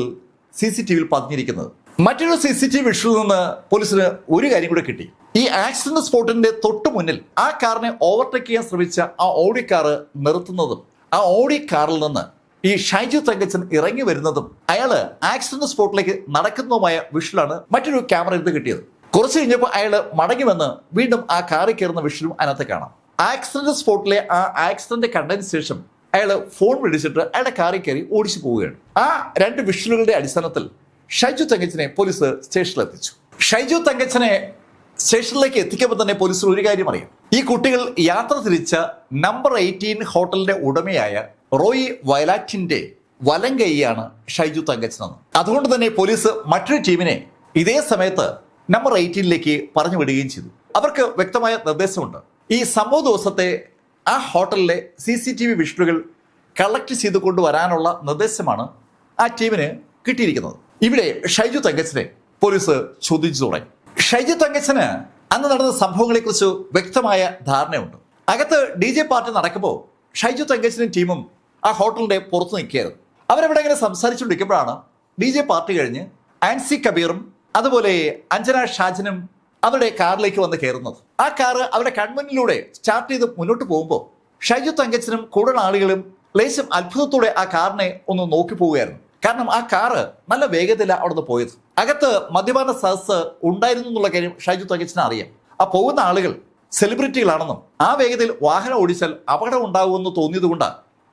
സി സി ടി വിയിൽ പതിഞ്ഞിരിക്കുന്നത്. മറ്റൊരു സി സി ടി വിഷ്വലിൽ നിന്ന് പോലീസിന് ഒരു കാര്യം കൂടെ കിട്ടി. ഈ ആക്സിഡന്റ് സ്പോട്ടിന്റെ തൊട്ടു മുന്നിൽ ആ കാറിനെ ഓവർടേക്ക് ചെയ്യാൻ ശ്രമിച്ച ആ ഓടി കാറ് നിർത്തുന്നതും ആ ഓടി കാറിൽ നിന്ന് ഈ ഷൈജു തങ്കച്ചൻ ഇറങ്ങി വരുന്നതും അയാൾ ആക്സിഡന്റ് സ്പോട്ടിലേക്ക് നടക്കുന്നതുമായ വിഷ്വലാണ് മറ്റൊരു ക്യാമറയിൽ നിന്ന് കിട്ടിയത്. കുറച്ച് കഴിഞ്ഞപ്പോൾ അയാൾ മടങ്ങി വന്ന് വീണ്ടും ആ കാറിൽ കയറുന്ന വിഷ്വലും അതിനകത്ത് കാണാം. ആക്സിഡന്റ് സ്പോട്ടിലെ ആ ആക്സിഡന്റ് കണ്ടതിന് ശേഷം അയാൾ ഫോൺ വിളിച്ചിട്ട് അയാളുടെ കാറിൽ കയറി ഓടിച്ചു പോവുകയാണ്. ആ രണ്ട് വിഷ്വലുകളുടെ അടിസ്ഥാനത്തിൽ ഷൈജു തങ്കച്ചനെ പോലീസ് സ്റ്റേഷനിൽ എത്തിച്ചു ഷൈജു തങ്കച്ചനെ സ്റ്റേഷനിലേക്ക് എത്തിക്കുമ്പോൾ തന്നെ പോലീസ് ഒരു കാര്യം അറിയാം. ഈ കുട്ടികൾ യാത്ര തിരിച്ച നമ്പർ എയ്റ്റീൻ ഹോട്ടലിന്റെ ഉടമയായ റോയി വയലാറ്റിന്റെ വലം കൈയാണ് ഷൈജു തങ്കച്ചനെന്ന് അതുകൊണ്ട് തന്നെ പോലീസ് മറ്റൊരു ടീമിനെ ഇതേ സമയത്ത് നമ്പർ എയ്റ്റീനിലേക്ക് പറഞ്ഞു വിടുകയും ചെയ്തു. അവർക്ക് വ്യക്തമായ നിർദ്ദേശമുണ്ട്. ഈ സംഭവ ദിവസത്തെ ആ ഹോട്ടലിലെ സി സി ടി വി വിഷ്ണുകൾ കളക്ട് ചെയ്ത് കൊണ്ടുവരാനുള്ള നിർദ്ദേശമാണ് ആ ടീമിന് കിട്ടിയിരിക്കുന്നത്. ഇവിടെ ഷൈജു തങ്കച്ചനെ പോലീസ് ചോദിച്ചു തുടങ്ങി. ഷൈജു തങ്കച്ചന് അന്ന് നടന്ന സംഭവങ്ങളെക്കുറിച്ച് വ്യക്തമായ ധാരണയുണ്ട്. അകത്ത് ഡി ജെ പാർട്ടി നടക്കുമ്പോൾ ഷൈജു തങ്കച്ചനും ടീമും ആ ഹോട്ടലിന്റെ പുറത്ത് നിൽക്കുകയായിരുന്നു. അവരവിടെ ഇങ്ങനെ സംസാരിച്ചുകൊണ്ടിരിക്കുമ്പോഴാണ് ഡി ജെ പാർട്ടി കഴിഞ്ഞ് ആൻസി കബീറും അതുപോലെ അഞ്ജന ഷാജനും അവരുടെ കാറിലേക്ക് വന്ന് കയറുന്നത്. ആ കാറ് അവരുടെ കൺമുന്നിലൂടെ സ്റ്റാർട്ട് ചെയ്ത് മുന്നോട്ട് പോകുമ്പോൾ ഷൈജു തങ്കച്ചനും കൂടുതൽ ആളുകളും ലേശം അത്ഭുതത്തോടെ ആ കാറിനെ ഒന്ന് നോക്കി പോവുകയായിരുന്നു. കാരണം ആ കാറ് നല്ല വേഗത്തിലാണ് അവിടുന്ന് പോയത്. അകത്ത് മദ്യപാന സദസ് ഉണ്ടായിരുന്നു എന്നുള്ള കാര്യം ഷൈജു തങ്കച്ചന് അറിയാം. ആ പോകുന്ന ആളുകൾ സെലിബ്രിറ്റികളാണെന്നും ആ വേഗതയിൽ വാഹനം ഓടിച്ചാൽ അപകടം ഉണ്ടാകുമെന്ന് തോന്നിയതുകൊണ്ട്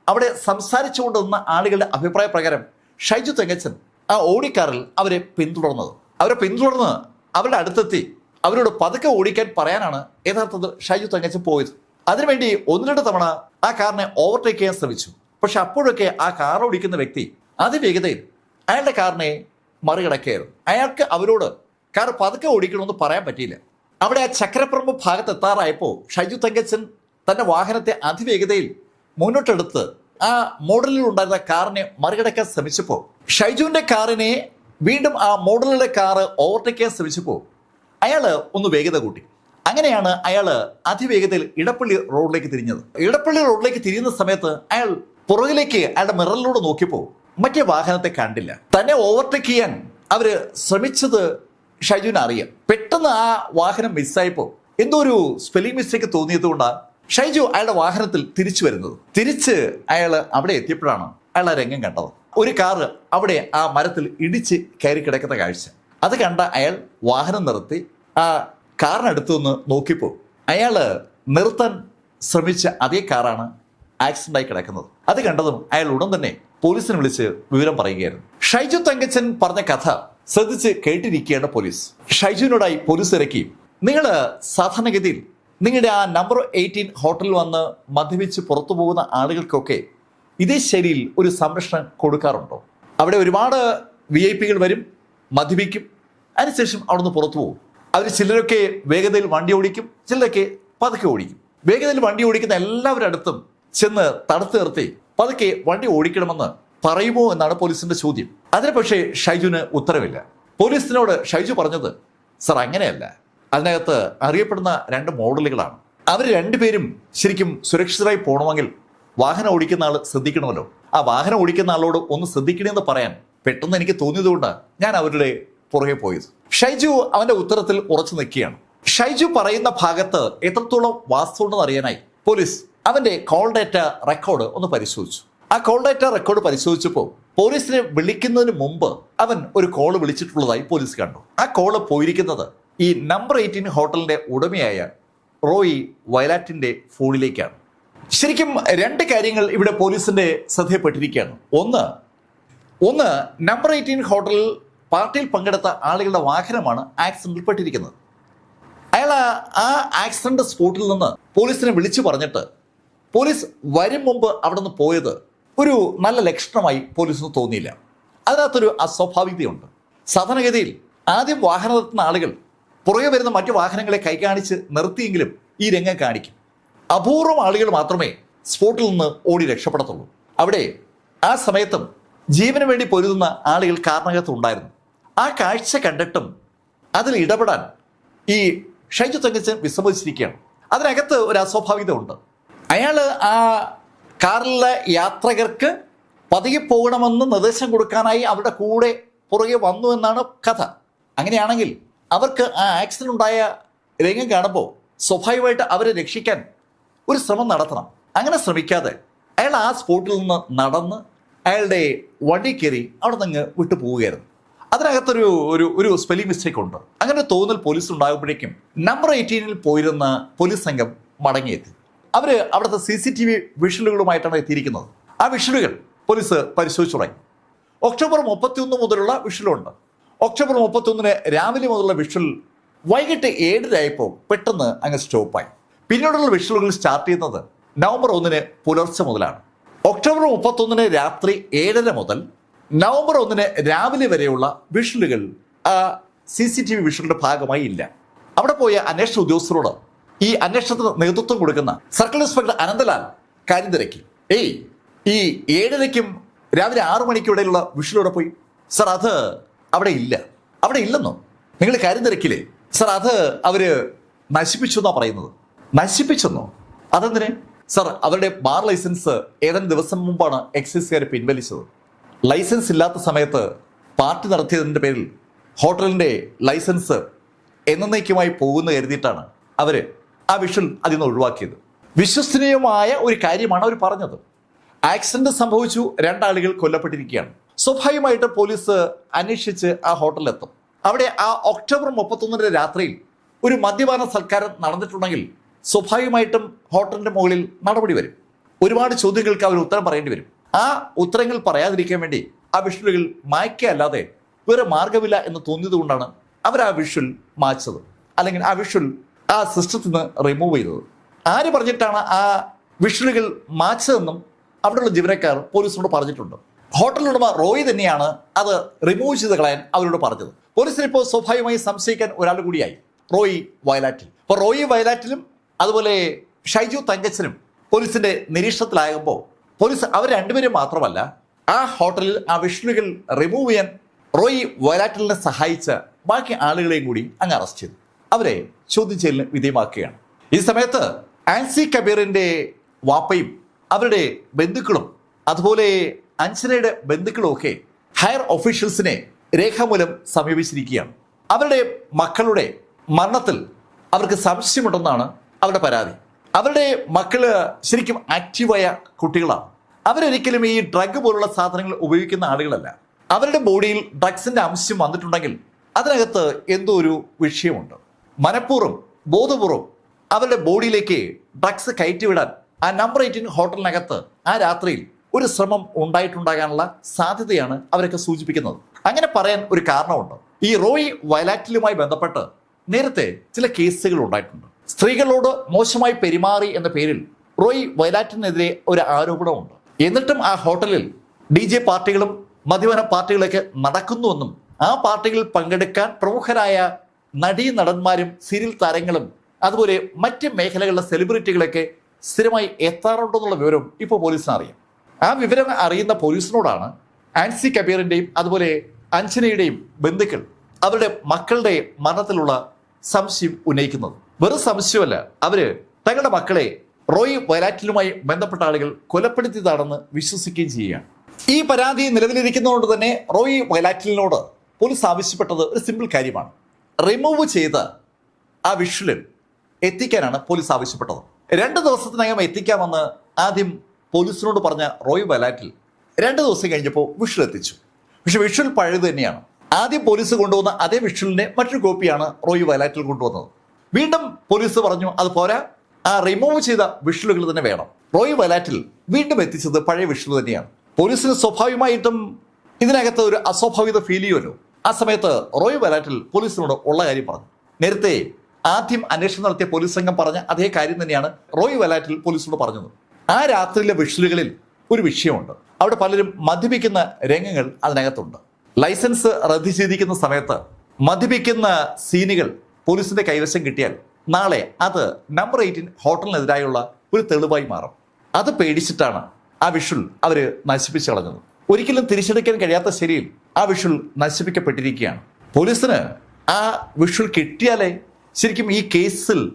അവിടെ സംസാരിച്ചുകൊണ്ട് നിന്ന ആളുകളുടെ അഭിപ്രായ പ്രകാരം ഷൈജു തെങ്ങച്ചൻ ആ ഓടിക്കാറിൽ അവരെ പിന്തുടർന്നത്. അവരെ പിന്തുടർന്ന് അവരുടെ അടുത്തെത്തി അവരോട് പതുക്കെ ഓടിക്കാൻ പറയാനാണ് യഥാർത്ഥത്തിൽ ഷൈജു തങ്ങച്ച് പോയത്. അതിനുവേണ്ടി ഒന്ന് രണ്ട് തവണ ആ കാറിനെ ഓവർടേക്ക് ചെയ്യാൻ ശ്രമിച്ചു. പക്ഷെ അപ്പോഴൊക്കെ ആ കാർ ഓടിക്കുന്ന വ്യക്തി അതിവേഗതയിൽ അയാളുടെ കാറിനെ മറികടക്കുകയായിരുന്നു. അയാൾക്ക് അവരോട് കാർ പതുക്കെ ഓടിക്കണമെന്ന് പറയാൻ പറ്റിയില്ല. അവിടെ ആ ചക്രപ്രമ്പ് ഭാഗത്ത് എത്താറായപ്പോൾ ഷൈജു തങ്കച്ചൻ തന്റെ വാഹനത്തെ അതിവേഗതയിൽ മുന്നോട്ടെടുത്ത് ആ മോഡലിൽ ഉണ്ടായിരുന്ന കാറിനെ മറികടക്കാൻ ശ്രമിച്ചപ്പോൾ ഷൈജുവിന്റെ കാറിനെ വീണ്ടും ആ മോഡലിലെ കാറ് ഓവർടേക്ക് ചെയ്യാൻ ശ്രമിച്ചപ്പോൾ അയാൾ ഒന്ന് വേഗത കൂട്ടി. അങ്ങനെയാണ് അയാൾ അതിവേഗതയിൽ ഇടപ്പള്ളി റോഡിലേക്ക് തിരിഞ്ഞത്. ഇടപ്പള്ളി റോഡിലേക്ക് തിരിയുന്ന സമയത്ത് അയാൾ പുറകിലേക്ക് അയാളുടെ മിററിലൂടെ നോക്കിയപ്പോൾ മറ്റേ വാഹനത്തെ കണ്ടില്ല. തന്നെ ഓവർടേക്ക് ചെയ്യാൻ അവർ ശ്രമിച്ചത് ഷൈജുവിന് അറിയാം. പെട്ടെന്ന് ആ വാഹനം മിസ്സായപ്പോൾ എന്തോ ഒരു സ്പെല്ലിംഗ് മിസ്റ്റേക്ക് തോന്നിയത് കൊണ്ടാണ് ഷൈജു അയാളുടെ വാഹനത്തിൽ തിരിച്ചു വരുന്നത്. തിരിച്ച് അയാൾ അവിടെ എത്തിയപ്പോഴാണ് അയാൾ ആ രംഗം കണ്ടത്. ഒരു കാറ് അവിടെ ആ മരത്തിൽ ഇടിച്ച് കയറി കിടക്കുന്ന കാഴ്ച. അത് കണ്ട അയാൾ വാഹനം നിർത്തി ആ കാറിനടുത്തു നിന്ന് നോക്കിപ്പോ അയാൾ നിർത്താൻ ശ്രമിച്ച അതേ കാറാണ് ആക്സിഡന്റ് ആയി കിടക്കുന്നത്. അത് കണ്ടതും അയാൾ ഉടൻ തന്നെ പോലീസിനെ വിളിച്ച് വിവരം പറയുകയായിരുന്നു. ഷൈജു തങ്കച്ചൻ പറഞ്ഞ കഥ ശ്രദ്ധിച്ച് കേട്ടിരിക്കുകയാണ് പോലീസ്. ഷൈജുവിനോടായി പോലീസ് ഇറക്കി. നിങ്ങൾ സാധാരണഗതിയിൽ നിങ്ങളുടെ ആ നമ്പർ എയ്റ്റീൻ ഹോട്ടലിൽ വന്ന് മദ്യപിച്ച് പുറത്തു പോകുന്ന ആളുകൾക്കൊക്കെ ഇതേ ശൈലിയിൽ ഒരു സംരക്ഷണം കൊടുക്കാറുണ്ടോ? അവിടെ ഒരുപാട് വി ഐ പികൾ വരും. മദ്യപിക്കും. അതിനുശേഷം അവിടുന്ന് പുറത്തു പോകും. അവർ ചിലരൊക്കെ വേഗതയിൽ വണ്ടി ഓടിക്കും ചിലരൊക്കെ പതുക്കെ ഓടിക്കും. വേഗതയിൽ വണ്ടി ഓടിക്കുന്ന എല്ലാവരുടെ അടുത്തും ചെന്ന് തടുത്ത് നിർത്തി പതുക്കെ വണ്ടി ഓടിക്കണമെന്ന് പറയുമോ എന്നാണ് പോലീസിന്റെ ചോദ്യം. അതിന് പക്ഷേ ഷൈജുവിന് ഉത്തരവില്ല. പോലീസിനോട് ഷൈജു പറഞ്ഞത് സർ അങ്ങനെയല്ല. അതിനകത്ത് അറിയപ്പെടുന്ന രണ്ട് മോഡലുകളാണ്. അവർ രണ്ടുപേരും ശരിക്കും സുരക്ഷിതരായി പോകണമെങ്കിൽ വാഹനം ഓടിക്കുന്ന ആൾ ശ്രദ്ധിക്കണമല്ലോ. ആ വാഹനം ഓടിക്കുന്ന ആളോട് ഒന്ന് ശ്രദ്ധിക്കണമെന്ന് പറയാൻ പെട്ടെന്ന് എനിക്ക് തോന്നിയതുകൊണ്ട് ഞാൻ അവരുടെ പുറകെ പോയത്. ഷൈജു അവന്റെ ഉത്തരത്തിൽ ഉറച്ചു നിൽക്കുകയാണ്. ഷൈജു പറയുന്ന ഭാഗത്ത് എത്രത്തോളം വാസ്തുണ്ടെന്ന് അറിയാനായി പോലീസ് അവന്റെ കോൾ ഡേറ്റ റെക്കോർഡ് ഒന്ന് പരിശോധിച്ചു. ആ കോൾ ഡേറ്റ റെക്കോർഡ് പരിശോധിച്ചപ്പോൾ പോലീസിനെ വിളിക്കുന്നതിന് മുമ്പ് അവൻ ഒരു കോൾ വിളിച്ചിട്ടുള്ളതായി പോലീസ് കണ്ടു. ആ കോൾ പോയിരിക്കുന്നത് ഈ നമ്പർ എയ്റ്റീൻ ഹോട്ടലിന്റെ ഉടമയായ റോയി വയലാറ്റിന്റെ ഫോണിലേക്കാണ് ശരിക്കും രണ്ട് കാര്യങ്ങൾ ഇവിടെ പോലീസിന്റെ ശ്രദ്ധയപ്പെട്ടിരിക്കുകയാണ് ഒന്ന് ഒന്ന് നമ്പർ എയ്റ്റീൻ ഹോട്ടലിൽ പാർട്ടിയിൽ പങ്കെടുത്ത ആളുകളുടെ വാഹനമാണ് ആക്സിഡന്റിൽ പെട്ടിരിക്കുന്നത്. അയാൾ ആ- ആക്സിഡന്റ് സ്പോട്ടിൽ നിന്ന് പോലീസിനെ വിളിച്ചു പറഞ്ഞിട്ട് പോലീസ് വരും മുമ്പ് അവിടെ നിന്ന് പോയത് ഒരു നല്ല ലക്ഷണമായി പോലീസിന് തോന്നിയില്ല. അതിനകത്തൊരു അസ്വാഭാവികതയുണ്ട്. സാധാരണഗതിയിൽ ആദ്യം വാഹനത്തിലുള്ള ആളുകൾ പുറകെ വരുന്ന മറ്റു വാഹനങ്ങളെ കൈകാണിച്ച് നിർത്തിയെങ്കിലും ഈ രംഗം കാണിക്കും. അപൂർവം ആളുകൾ മാത്രമേ സ്പോട്ടിൽ നിന്ന് ഓടി രക്ഷപ്പെടത്തുള്ളൂ. അവിടെ ആ സമയത്തും ജീവന് വേണ്ടി പൊരുതുന്ന ആളുകൾ കാരണകത്ത് ഉണ്ടായിരുന്നു. ആ കാഴ്ച കണ്ടിട്ടും അതിൽ ഇടപെടാൻ ഈ ഷൈജു തങ്കച്ചൻ വിസമ്മതിച്ചിരിക്കുകയാണ്. അതിനകത്ത് ഒരു അസ്വാഭാവികത ഉണ്ട് അയാൾ ആ കാറിലെ യാത്രികർക്ക് പതിയെ പോകണമെന്ന് നിർദ്ദേശം കൊടുക്കാനായി അവരുടെ കൂടെ പുറകെ വന്നു എന്നാണ് കഥ. അങ്ങനെയാണെങ്കിൽ അവർക്ക് ആ ആക്സിഡന്റ് ഉണ്ടായ രംഗം കാണുമ്പോൾ സ്വാഭാവികമായിട്ട് അവരെ രക്ഷിക്കാൻ ഒരു ശ്രമം നടത്തണം. അങ്ങനെ ശ്രമിക്കാതെ അയാൾ ആ സ്പോട്ടിൽ നിന്ന് നടന്ന് അയാളുടെ വണ്ടി കയറി അവിടെ നിന്ന് വിട്ടു പോവുകയായിരുന്നു. അതിനകത്തൊരു ഒരു ഒരു സ്പെല്ലിംഗ് മിസ്റ്റേക്ക് ഉണ്ട്. അങ്ങനെ തോന്നൽ പോലീസ് ഉണ്ടാകുമ്പോഴേക്കും നമ്പർ എയ്റ്റീനിൽ പോയിരുന്ന പോലീസ് സംഘം മടങ്ങിയെത്തി. അവർ അവിടുത്തെ സി സി ടി വി വിഷലുകളുമായിട്ടാണ് എത്തിയിരിക്കുന്നത്. ആ വിഷലുകൾ പോലീസ് പരിശോധിച്ചു തുടങ്ങി. ഒക്ടോബർ മുപ്പത്തിയൊന്ന് മുതലുള്ള വിഷലുണ്ട് ഒക്ടോബർ മുപ്പത്തിയൊന്നിന് രാവിലെ മുതലുള്ള വിഷൽ വൈകിട്ട് ഏഴരയായപ്പോൾ പെട്ടെന്ന് അങ്ങ് സ്റ്റോപ്പായി പിന്നീടുള്ള വിഷലുകൾ സ്റ്റാർട്ട് ചെയ്യുന്നത് നവംബർ ഒന്നിന് പുലർച്ചെ മുതലാണ്. ഒക്ടോബർ മുപ്പത്തൊന്നിന് രാത്രി ഏഴര മുതൽ നവംബർ ഒന്നിന് രാവിലെ വരെയുള്ള വിഷലുകൾ സി സി ടി വി വിഷലിന്റെ ഭാഗമായി ഇല്ല. അവിടെ പോയ അന്വേഷണ ഉദ്യോഗസ്ഥരോട് ഈ അന്വേഷണത്തിന് നേതൃത്വം കൊടുക്കുന്ന സർക്കിൾ ഇൻസ്പെക്ടർ അനന്തലാൽ കാര്യം തിരക്കി. ഏയ് ഈ ഏഴരയ്ക്കും രാവിലെ ആറു മണിക്കും ഇടയിലുള്ള വിഷലൂടെ പോയി? സർ അത് അവിടെ ഇല്ല. അവിടെ ഇല്ലെന്നോ? നിങ്ങൾ കാര്യം തിരക്കില്ലേ? സർ അത് അവർ നശിപ്പിച്ചു എന്നാ പറയുന്നത്. നശിപ്പിച്ചെന്നോ? അതെന്തിന്? സർ അവരുടെ ബാർ ലൈസൻസ് ഏതാനും ദിവസം മുമ്പാണ് എക്സൈസുകാർ പിൻവലിച്ചത്. ലൈസൻസ് ഇല്ലാത്ത സമയത്ത് പാർട്ടി നടത്തിയതിന്റെ പേരിൽ ഹോട്ടലിന്റെ ലൈസൻസ് എന്നേക്കുമായി പോകുന്ന കരുതിയിട്ടാണ് അവർ ആ വിഷൽ അതിൽ നിന്ന് ഒഴിവാക്കിയത്. വിശ്വസനീയമായ ഒരു കാര്യമാണ് അവർ പറഞ്ഞത്. ആക്സിഡന്റ് സംഭവിച്ചു രണ്ടാളുകൾ കൊല്ലപ്പെട്ടിരിക്കുകയാണ്. സ്വാഭാവികമായിട്ട് പോലീസ് അന്വേഷിച്ച് ആ ഹോട്ടലിലെത്തും. അവിടെ ആ ഒക്ടോബർ മുപ്പത്തൊന്നിന്റെ രാത്രിയിൽ ഒരു മദ്യപാന സൽക്കാരം നടന്നിട്ടുണ്ടെങ്കിൽ സ്വാഭാവികമായിട്ടും ഹോട്ടലിന്റെ മുകളിൽ നടപടി വരും. ഒരുപാട് ചോദ്യങ്ങൾക്ക് അവർ ഉത്തരം പറയേണ്ടി വരും. ആ ഉത്തരങ്ങൾ പറയാതിരിക്കാൻ വേണ്ടി ആ വിഷ്വലുകൾ മായ്ക്കല്ലാതെ വേറെ മാർഗമില്ല എന്ന് തോന്നിയത് കൊണ്ടാണ് അവർ ആ വിഷ്വൽ മായ്ച്ചത് അല്ലെങ്കിൽ ആ വിഷ്വൽ ആ സിസ്റ്റത്തിൽ നിന്ന് റിമൂവ് ചെയ്തത്. ആര് പറഞ്ഞിട്ടാണ് ആ വിഷ്വലുകൾ മാച്ചതെന്നും അവിടെയുള്ള ജീവനക്കാർ പോലീസിനോട് പറഞ്ഞിട്ടുണ്ട്. ഹോട്ടൽ ഉടമ റോയ് തന്നെയാണ് അത് റിമൂവ് ചെയ്ത് കളയാൻ അവരോട് പറഞ്ഞത്. പോലീസിന് ഇപ്പോൾ സ്വാഭാവികമായി സംശയിക്കാൻ ഒരാൾ കൂടിയായി. റോയി വയലാറ്റിൽ. അപ്പോൾ റോയി വയലാറ്റിലും അതുപോലെ ഷൈജു തങ്കച്ചനും പോലീസിന്റെ നിരീക്ഷണത്തിലാകുമ്പോൾ പോലീസ് അവർ രണ്ടുപേരും മാത്രമല്ല ആ ഹോട്ടലിൽ ആ വിഷ്ണുകൾ റിമൂവ് ചെയ്യാൻ റോയി വയലാറ്റലിനെ സഹായിച്ച ബാക്കി ആളുകളെയും കൂടി അങ്ങ് അറസ്റ്റ് ചെയ്തു. അവരെ ചോദ്യം ചെയ്യലിന് വിധേയമാക്കുകയാണ്. ഈ സമയത്ത് ആൻസി കബീറിന്റെ വാപ്പയും അവരുടെ ബന്ധുക്കളും അതുപോലെ അഞ്ജനയുടെ ബന്ധുക്കളും ഒക്കെ ഹയർ ഓഫീഷ്യൽസിനെ രേഖാമൂലം സമീപിച്ചിരിക്കുകയാണ്. അവരുടെ മക്കളുടെ മരണത്തിൽ അവർക്ക് സംശയമുണ്ടെന്നാണ് അവരുടെ പരാതി. അവരുടെ മക്കൾ ശരിക്കും ആക്റ്റീവായ കുട്ടികളാണ്. അവരൊരിക്കലും ഈ ഡ്രഗ് പോലുള്ള സാധനങ്ങൾ ഉപയോഗിക്കുന്ന ആളുകളല്ല. അവരുടെ ബോഡിയിൽ ഡ്രഗ്സിന്റെ അംശം വന്നിട്ടുണ്ടെങ്കിൽ അതിനകത്ത് എന്തോ ഒരു വിഷയമുണ്ട്. മനഃപൂർവം ബോധപൂർവം അവരുടെ ബോഡിയിലേക്ക് ഡ്രഗ്സ് കയറ്റിവിടാൻ ആ നമ്പർ എയ്റ്റീൻ ഹോട്ടലിനകത്ത് ആ രാത്രിയിൽ ഒരു ശ്രമം ഉണ്ടായിട്ടുണ്ടാകാനുള്ള സാധ്യതയാണ് അവരൊക്കെ സൂചിപ്പിക്കുന്നത്. അങ്ങനെ പറയാൻ ഒരു കാരണമുണ്ട്. ഈ റോയി വയലാറ്റിലുമായി ബന്ധപ്പെട്ട് നേരത്തെ ചില കേസുകൾ ഉണ്ടായിട്ടുണ്ട്. സ്ത്രീകളോട് മോശമായി പെരുമാറി എന്ന പേരിൽ റോയ് വയലാറ്റിനെതിരെ ഒരു ആരോപണമുണ്ട്. എന്നിട്ടും ആ ഹോട്ടലിൽ ഡി ജെ പാർട്ടികളും മദ്യപാന പാർട്ടികളൊക്കെ നടക്കുന്നുവെന്നും ആ പാർട്ടികളിൽ പങ്കെടുക്കാൻ പ്രമുഖരായ നടീ നടന്മാരും സീരിയൽ താരങ്ങളും അതുപോലെ മറ്റ് മേഖലകളിലെ സെലിബ്രിറ്റികളൊക്കെ സ്ഥിരമായി എത്താറുണ്ടെന്നുള്ള വിവരം ഇപ്പോൾ പോലീസിന് അറിയാം. ആ വിവരം അറിയുന്ന പോലീസിനോടാണ് ആൻസി കബീറിന്റെയും അതുപോലെ അഞ്ജനയുടെയും ബന്ധുക്കൾ അവരുടെ മക്കളുടെ മരണത്തിലുള്ള സംശയം ഉന്നയിക്കുന്നത്. വെറും സംശയമല്ല. അവർ തങ്ങളുടെ മക്കളെ റോയ് വയലാറ്റിലുമായി ബന്ധപ്പെട്ട ആളുകൾ കൊലപ്പെടുത്തിയതാണെന്ന് വിശ്വസിക്കുകയും ചെയ്യുകയാണ്. ഈ പരാതി നിലവിലിരിക്കുന്നതുകൊണ്ട് തന്നെ റോയ് വയലാറ്റിലിനോട് പോലീസ് ആവശ്യപ്പെട്ടത് ഒരു സിമ്പിൾ കാര്യമാണ്. റിമൂവ് ചെയ്ത് ആ വിഷ്വലിൽ എത്തിക്കാനാണ് പോലീസ് ആവശ്യപ്പെട്ടത്. രണ്ട് ദിവസത്തിനകം എത്തിക്കാമെന്ന് ആദ്യം പോലീസിനോട് പറഞ്ഞ റോയ് വയലാറ്റിൽ രണ്ട് ദിവസം കഴിഞ്ഞപ്പോൾ വിഷ്വൽ എത്തിച്ചു. പക്ഷെ വിഷ്വൽ പഴയത് തന്നെയാണ്. ആദ്യം പോലീസ് കൊണ്ടുവന്ന അതേ വിഷ്വലിന്റെ മറ്റൊരു കോപ്പിയാണ് റോയ് വയലാറ്റിൽ കൊണ്ടുവന്നത്. വീണ്ടും പോലീസ് പറഞ്ഞു അത് പോരാ. ആ റിമൂവ് ചെയ്ത വിഷലുകൾ തന്നെ വേണം. റോയ് വലാറ്റിൽ വീണ്ടും എത്തിച്ചത് പഴയ വിഷലു തന്നെയാണ്. പോലീസിന് സ്വാഭാവികമായിട്ടും ഇതിനകത്ത് ഒരു അസ്വാഭാവികത ഫീൽ ചെയ്യുമല്ലോ ആ സമയത്ത് റോയ് വലാറ്റിൽ പോലീസിനോട് ഉള്ള കാര്യം പറഞ്ഞു. നേരത്തെ ആദ്യം അന്വേഷണം നടത്തിയ പോലീസ് സംഘം പറഞ്ഞ അതേ കാര്യം തന്നെയാണ് റോയ് വലാറ്റിൽ പോലീസിനോട് പറഞ്ഞത്. ആ രാത്രിയിലെ വിഷലുകളിൽ ഒരു വിഷയമുണ്ട്. അവിടെ പലരും മദ്യപിക്കുന്ന രംഗങ്ങൾ അതിനകത്തുണ്ട്. ലൈസൻസ് റദ്ദു ചെയ്തിരിക്കുന്ന സമയത്ത് മദ്യപിക്കുന്ന സീനുകൾ പോലീസിന്റെ കൈവശം കിട്ടിയാൽ നാളെ അത് നമ്പർ എയ്റ്റീൻ ഹോട്ടലിനെതിരായുള്ള ഒരു തെളിവായി മാറും. അത് പേടിച്ചിട്ടാണ് ആ വിഷുൽ അവർ നശിപ്പിച്ചു കളഞ്ഞത്. ഒരിക്കലും തിരിച്ചെടുക്കാൻ കഴിയാത്ത ശരിയിൽ ആ വിഷുൽ നശിപ്പിക്കപ്പെട്ടിരിക്കുകയാണ്. പോലീസിന് ആ വിഷുൽ കിട്ടിയാലേ ശരിക്കും ഈ കേസിൽ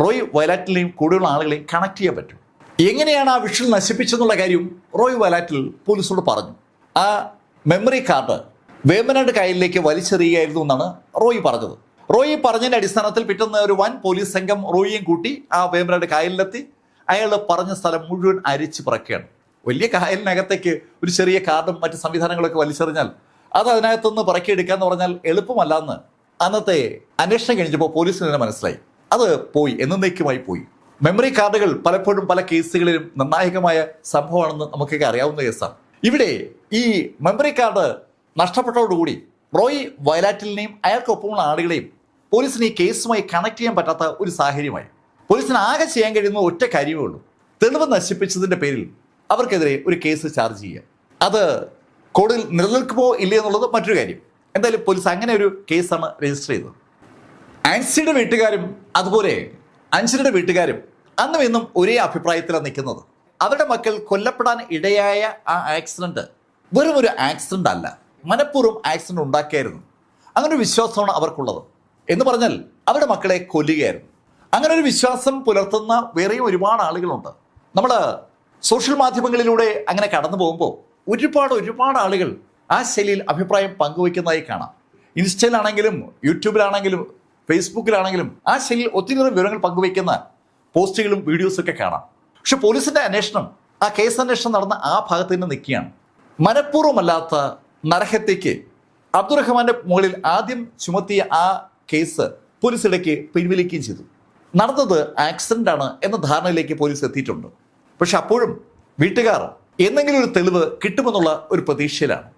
റോയ് വയലാറ്റിലെയും കൂടെയുള്ള ആളുകളെയും കണക്ട് ചെയ്യാൻ പറ്റും. എങ്ങനെയാണ് ആ വിഷുൽ നശിപ്പിച്ചെന്നുള്ള കാര്യം റോയ് വയലാറ്റിൽ പോലീസോട് പറഞ്ഞു. ആ മെമ്മറി കാർഡ് വേമ്പനാട് കായലിലേക്ക് വലിച്ചെറിയുകയായിരുന്നു എന്നാണ് റോയ് പറഞ്ഞത്. റോയി പറഞ്ഞതിന്റെ അടിസ്ഥാനത്തിൽ പിറ്റേന്ന് ഒരു വൻ പോലീസ് സംഘം റോയിയും കൂട്ടി ആ വേമ്പനാട് കായലിലെത്തി. അയാൾ പറഞ്ഞ സ്ഥലം മുഴുവൻ അരിച്ചു പറക്കുകയാണ്. വലിയ കായലിനകത്തേക്ക് ഒരു ചെറിയ കാർഡും മറ്റ് സംവിധാനങ്ങളൊക്കെ വലിച്ചെറിഞ്ഞാൽ അത് അതിനകത്തുനിന്ന് പറക്കിയെടുക്കുക എന്ന് പറഞ്ഞാൽ എളുപ്പമല്ല എന്ന് അന്നത്തെ അന്വേഷണം കഴിഞ്ഞപ്പോൾ പോലീസിന് തന്നെ മനസ്സിലായി. അത് പോയി എന്നേക്കുമായി പോയി. മെമ്മറി കാർഡുകൾ പലപ്പോഴും പല കേസുകളിലും നിർണായകമായ സംഭവമാണെന്ന് നമുക്കൊക്കെ അറിയാവുന്ന കേസാണ്. ഇവിടെ ഈ മെമ്മറി കാർഡ് നഷ്ടപ്പെട്ടതോടുകൂടി റോയ് വയലാറ്റിലിനെയും അയാൾക്കൊപ്പമുള്ള ആളുകളെയും പോലീസിന് ഈ കേസുമായി കണക്ട് ചെയ്യാൻ പറ്റാത്ത ഒരു സാഹചര്യമായി. പോലീസിന് ആകെ ചെയ്യാൻ കഴിയുന്ന ഒറ്റ കാര്യമേ ഉള്ളൂ. തെളിവ് നശിപ്പിച്ചതിന്റെ പേരിൽ അവർക്കെതിരെ ഒരു കേസ് ചാർജ് ചെയ്യുക അത് കോടതിയിൽ നിലനിൽക്കുമോ ഇല്ലേ എന്നുള്ളത് മറ്റൊരു കാര്യം. എന്തായാലും പോലീസ് അങ്ങനെ ഒരു കേസാണ് രജിസ്റ്റർ ചെയ്തത്. ആൻസിയുടെ വീട്ടുകാരും അതുപോലെ അൻസിയുടെ വീട്ടുകാരും അന്നും ഇന്നും ഒരേ അഭിപ്രായത്തിലാണ് നിൽക്കുന്നത്. അവരുടെ മക്കൾ കൊല്ലപ്പെടാൻ ഇടയായ ആ ആക്സിഡന്റ് വെറും ഒരു ആക്സിഡന്റ് അല്ല. മനഃപൂർവം ആക്സിഡന്റ് ഉണ്ടാക്കിയായിരുന്നു. അങ്ങനെ വിശ്വാസമാണ് അവർക്കുള്ളത്. എന്ന് പറഞ്ഞാൽ അവരുടെ മക്കളെ കൊല്ലുകയായിരുന്നു. അങ്ങനെ ഒരു വിശ്വാസം പുലർത്തുന്ന വേറെയും ഒരുപാട് ആളുകളുണ്ട്. നമ്മൾ സോഷ്യൽ മാധ്യമങ്ങളിലൂടെ അങ്ങനെ കടന്നു പോകുമ്പോൾ ഒരുപാട് ഒരുപാട് ആളുകൾ ആ ശൈലിയിൽ അഭിപ്രായം പങ്കുവയ്ക്കുന്നതായി കാണാം. ഇൻസ്റ്റയിലാണെങ്കിലും യൂട്യൂബിലാണെങ്കിലും ഫേസ്ബുക്കിലാണെങ്കിലും ആ ശൈലിയിൽ ഒത്തിരി വിവരങ്ങൾ പങ്കുവയ്ക്കുന്ന പോസ്റ്റുകളും വീഡിയോസൊക്കെ കാണാം. പക്ഷെ പോലീസിന്റെ അന്വേഷണം ആ കേസ് അന്വേഷണം നടന്ന ആ ഭാഗത്ത് തന്നെ നിൽക്കുകയാണ്. മനഃപൂർവമല്ലാത്ത നരഹത്യയ്ക്ക് അബ്ദുറഹ്മാന്റെ മുകളിൽ ആദ്യം ചുമത്തിയ ആ കേസ് പോലീസ് ഇടയ്ക്ക് പിൻവലിക്കുകയും ചെയ്തു. നടന്നത് ആക്സിഡന്റ് ആണ് എന്ന ധാരണയിലേക്ക് പോലീസ് എത്തിയിട്ടുണ്ട്. പക്ഷെ അപ്പോഴും വീട്ടുകാർ എന്തെങ്കിലും ഒരു തെളിവ് കിട്ടുമെന്നുള്ള ഒരു പ്രതീക്ഷയിലാണ്.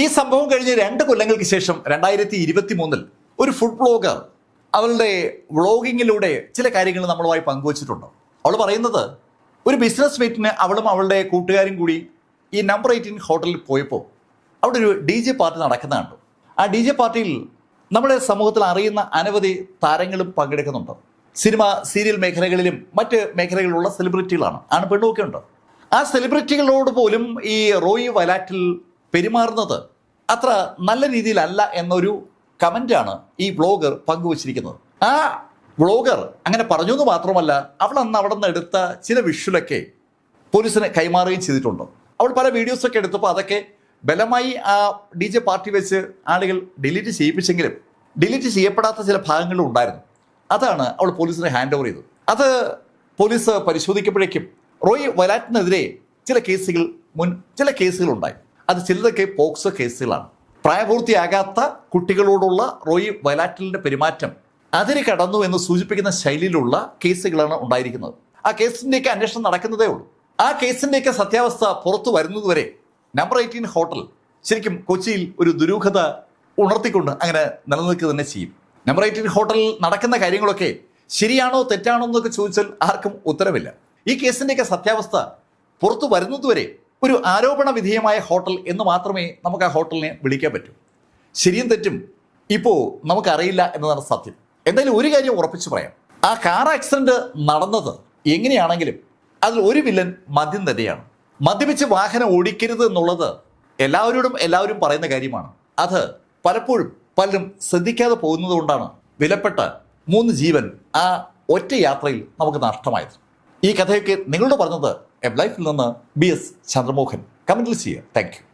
ഈ സംഭവം കഴിഞ്ഞ് രണ്ട് കൊല്ലങ്ങൾക്ക് ശേഷം രണ്ടായിരത്തി ഇരുപത്തി മൂന്നിൽ ഒരു ഫുഡ് ബ്ലോഗർ അവളുടെ വ്ളോഗിങ്ങിലൂടെ ചില കാര്യങ്ങൾ നമ്മളുമായി പങ്കുവച്ചിട്ടുണ്ട്. അവൾ പറയുന്നത് ഒരു ബിസിനസ് മീറ്റിന് അവളും അവളുടെ കൂട്ടുകാരും കൂടി ഈ നമ്പർ എയ്റ്റീൻ ഹോട്ടലിൽ പോയപ്പോൾ അവിടെ ഒരു ഡി ജെ പാർട്ടി നടക്കുന്നതാണ് ആ ഡി ജെ പാർട്ടിയിൽ നമ്മുടെ സമൂഹത്തിൽ അറിയുന്ന അനവധി താരങ്ങളും പങ്കെടുക്കുന്നുണ്ട്. സിനിമ സീരിയൽ മേഖലകളിലും മറ്റ് മേഖലകളിലുള്ള സെലിബ്രിറ്റികളാണ്. ആണ് പെണ്ണുമൊക്കെ ഉണ്ട്. ആ സെലിബ്രിറ്റികളോട് പോലും ഈ റോയി വലാറ്റിൽ പെരുമാറുന്നത് അത്ര നല്ല രീതിയിലല്ല എന്നൊരു കമന്റാണ് ഈ വ്ളോഗർ പങ്കുവച്ചിരിക്കുന്നത്. ആ വ്ളോഗർ അങ്ങനെ പറഞ്ഞു എന്ന് മാത്രമല്ല അവൾ അന്ന് അവിടെ നിന്ന് എടുത്ത ചില വിഷ്വലൊക്കെ പോലീസിനെ കൈമാറുകയും ചെയ്തിട്ടുണ്ട്. അവൾ പല വീഡിയോസൊക്കെ എടുത്തപ്പോൾ അതൊക്കെ ബലമായി ആ ഡി ജെ പാർട്ടി വെച്ച് ആളുകൾ ഡിലീറ്റ് ചെയ്യിപ്പിച്ചെങ്കിലും ഡിലീറ്റ് ചെയ്യപ്പെടാത്ത ചില ഭാഗങ്ങളും ഉണ്ടായിരുന്നു. അതാണ് അവൾ പോലീസിന് ഹാൻഡ് ഓവർ ചെയ്തത്. അത് പോലീസ് പരിശോധിക്കുമ്പോഴേക്കും റോയ് വലാറ്റിനെതിരെ ചില കേസുകൾ മുൻ ചില കേസുകൾ ഉണ്ടായി അത് ചിലതൊക്കെ പോക്സോ കേസുകളാണ്. പ്രായപൂർത്തിയാകാത്ത കുട്ടികളോടുള്ള റോയി വലാറ്റിലിന്റെ പെരുമാറ്റം അതിന് കടന്നു എന്ന് സൂചിപ്പിക്കുന്ന ശൈലിയിലുള്ള കേസുകളാണ് ഉണ്ടായിരിക്കുന്നത്. ആ കേസിന്റെയൊക്കെ അന്വേഷണം നടക്കുന്നതേ ഉള്ളൂ. ആ കേസിന്റെയൊക്കെ സത്യാവസ്ഥ പുറത്തു വരുന്നതുവരെ നമ്പർ എയ്റ്റീൻ ഹോട്ടൽ ശരിക്കും കൊച്ചിയിൽ ഒരു ദുരൂഹത ഉണർത്തിക്കൊണ്ട് അങ്ങനെ നിലനിൽക്കുക തന്നെ ചെയ്യും. നമ്പർ എയ്റ്റീൻ ഹോട്ടലിൽ നടക്കുന്ന കാര്യങ്ങളൊക്കെ ശരിയാണോ തെറ്റാണോ എന്നൊക്കെ ചോദിച്ചാൽ ആർക്കും ഉത്തരവില്ല. ഈ കേസിന്റെയൊക്കെ സത്യാവസ്ഥ പുറത്തു വരുന്നതുവരെ ഒരു ആരോപണ വിധേയമായ ഹോട്ടൽ എന്ന് മാത്രമേ നമുക്ക് ആ ഹോട്ടലിനെ വിളിക്കാൻ പറ്റൂ. ശരിയും തെറ്റും ഇപ്പോൾ നമുക്കറിയില്ല എന്നതാണ് സത്യം. എന്തായാലും ഒരു കാര്യം ഉറപ്പിച്ചു പറയാം. ആ കാർ ആക്സിഡന്റ് നടന്നത് എങ്ങനെയാണെങ്കിലും അതിൽ ഒരു വില്ലൻ മദ്യം തന്നെയാണ്. മദ്യപിച്ച് വാഹനം ഓടിക്കരുത് എന്നുള്ളത് എല്ലാവരോടും എല്ലാവരും പറയുന്ന കാര്യമാണ്. അത് പലപ്പോഴും പലരും ശ്രദ്ധിക്കാതെ പോകുന്നത് കൊണ്ടാണ് വിലപ്പെട്ട മൂന്ന് ജീവൻ ആ ഒറ്റ യാത്രയിൽ നമുക്ക് നഷ്ടമായത്. ഈ കഥയൊക്കെ നിങ്ങളോട് പറഞ്ഞത് എം ലൈഫിൽ നിന്ന് ബി എസ് ചന്ദ്രമോഹൻ. കമന്റിൽ ചെയ്യുക. താങ്ക്